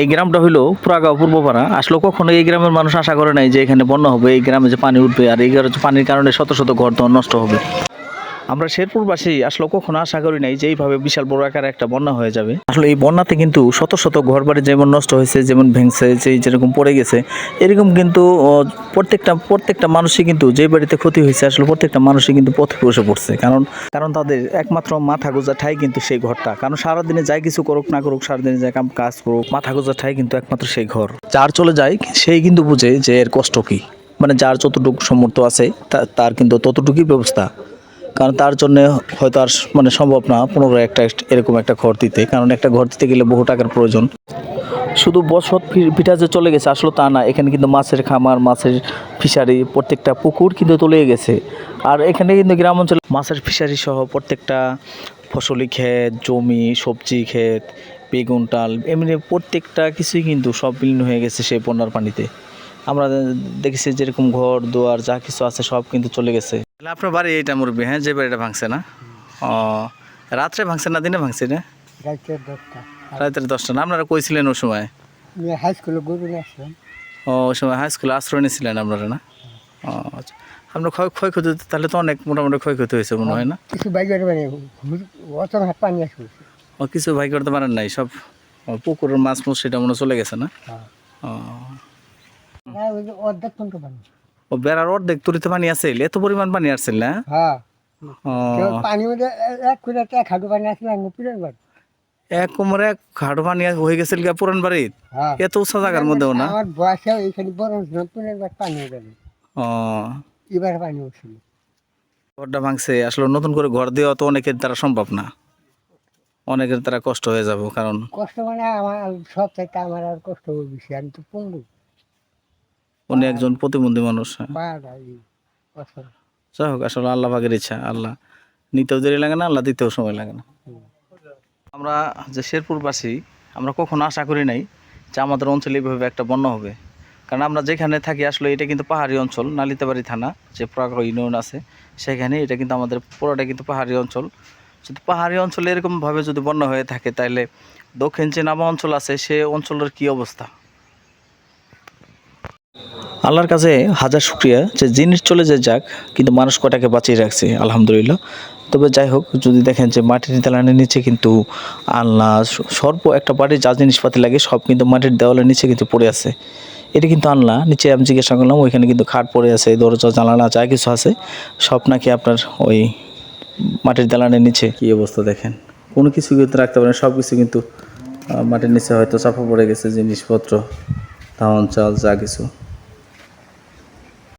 এই গ্রামটা হইল পুরাগাঁও পূর্বপাড়া আসলে কখনো এই গ্রামের মানুষ আশা করে নাই যে এখানে বন্যা হবে, এই গ্রামে যে পানি উঠবে, আর এই গ্রামে পানির কারণে শত শত ঘর নষ্ট হবে। আমরা শেরপুরবাসী আসলে কখনো আশা করি নাই যে এইভাবে বিশাল বড় আকারে একটা বন্যা হয়ে যাবে। আসলে এই বন্যাতে কিন্তু শত শত ঘর বাড়ি যেমন নষ্ট হয়েছে, যেমন ভেঙছে, যে যেরকম পড়ে গেছে, এরকম কিন্তু প্রত্যেকটা প্রত্যেকটা মানুষই কিন্তু যে বাড়িতে ক্ষতি হয়েছে, আসলে প্রত্যেকটা মানুষই কিন্তু পথে বসে পড়ছে। কারণ কারণ তাদের একমাত্র মাথা গোজা ঠাই কিন্তু সেই ঘরটা। কারণ সারাদিনে যাই কিছু করুক না করুক, সারাদিনে যাই কাম, কাজ করুক, মাথা গোজা ঠাই কিন্তু একমাত্র সেই ঘর। যার চলে যায়, সেই কিন্তু বুঝে যে এর কষ্ট কি। মানে যার যতটুকু সমর্থ আছে তার কিন্তু ততটুকুই ব্যবস্থা। কারণ তার জন্য হয়তো আর মানে সম্ভব না পুনরায় একটা এরকম একটা ঘর দিতে। কারণ একটা ঘর দিতে গেলে বহু টাকার প্রয়োজন। শুধু বসত পিঠা যে চলে গেছে আসলে তা না। এখানে কিন্তু মাছের খামার, মাছের ফিশারি, প্রত্যেকটা পুকুর কিন্তু তলে গেছে। আর এখানে কিন্তু গ্রাম অঞ্চলে মাছের ফিশারি সহ প্রত্যেকটা ফসলি ক্ষেত, জমি, সবজি ক্ষেত, বেগুন টাল এমনি প্রত্যেকটা কিছুই কিন্তু সব বিলীন হয়ে গেছে সেই বন্যার পানিতে। আমরা দেখেছি যেরকম ঘর, দুয়ার যা কিছু আছে সব কিন্তু চলে গেছে। তাহলে আপনার বাড়ি এইটা মুরবি হ্যাঁ? যে বাড়িটা ভাঙছে না? ও রাত্রে ভাঙছে না দিনে ভাঙছে না রাইতে দশটা। রাতের দশটা না? আপনারা কইছিলেন ওই সময়? হাই স্কুলে গরু আসলাম। ও ওই সময় হাই স্কুলে আশ্রয় নিয়েছিলেন আপনারা না? ও আচ্ছা। আপনার ক্ষয় ক্ষয়ক্ষতি তাহলে তো অনেক মোটামুটি ক্ষয়ক্ষতি হয়েছে মনে হয় না? কিছু অত হাত পানি আসবে ও কিছু ভাই করতে পারেন নাই সব পুকুরের মাছ মুছ সেটা মনে চলে গেছে না? হ্যাঁ। ও। হ্যাঁ, অর্ধেক পানি ও বেড়ার অর্ধেক তুরিতে পানি আছে এত পরিমাণ পানি আসছিল না? হ্যাঁ। পানি এক করে এক হাঁটু পানি আসলে বাড়ি? এক কোমরে এক পানি হয়ে গেছিল গা পুরান বাড়ির হ্যাঁ। এত উঁচা জায়গার মধ্যেও না? আমার এইখানে বড় পুরের বাড়ি পানি হয়ে গেল। ও। এবার পানি উঠছিল ঘরটা ভাঙছে আসলে নতুন করে ঘর দেওয়া তো অনেকের দ্বারা সম্ভব না। অনেকের দ্বারা কষ্ট হয়ে যাব কারণ কষ্ট মানে আমার সব থেকে আমার আর কষ্ট বেশি আমি তো পঙ্গু। উনি একজন প্রতিবন্ধী মানুষ হ্যাঁ। যাই হোক আসলে আল্লাহ পাকের ইচ্ছা আল্লাহ নিতেও দেরি লাগে না আল্লাহ দিতেও সময় লাগে না। আমরা যে শেরপুরবাসী আমরা কখনো আশা করি নাই যে আমাদের অঞ্চলে এইভাবে একটা বন্যা হবে। কারণ আমরা যেখানে থাকি আসলে এটা কিন্তু পাহাড়ি অঞ্চল নালিতাবাড়ি থানা যে প্রাগ ইউনিয়ন আছে সেখানে এটা কিন্তু আমাদের পুরোটা কিন্তু পাহাড়ি অঞ্চল। যদি পাহাড়ি অঞ্চলে এরকমভাবে যদি বন্যা হয়ে থাকে তাহলে দক্ষিণ যে নামা অঞ্চল আছে সে অঞ্চলের কী অবস্থা? আল্লাহর কাছে হাজার শুক্রিয়া যে জিনিস চলে যায় যাক, কিন্তু মানুষ কটাকে বাঁচিয়ে রাখছে? আলহামদুলিল্লাহ। তবে যাই হোক, যদি দেখেন যে মাটির দালানের নিচে কিন্তু আল্লাহ সর্ব একটা বাড়ির যা জিনিসপাতি লাগে, সব কিন্তু মাটির দেওয়ালের নিচে কিন্তু পড়ে আছে। এটা কিন্তু আনলা নিচে আমি জিজ্ঞাসা করলাম, ওইখানে কিন্তু খাট পড়ে আছে, দরজা, জানালা, যা কিছু আছে, সব নাকি আপনার ওই মাটির দালানের নিচে। কী অবস্থা দেখেন? কোনো কিছু কিন্তু রাখতে পারেন, সব কিছু কিন্তু মাটির নিচে হয়তো চাপা পড়ে গেছে, জিনিসপত্র, ধান, চাল, যা কিছু।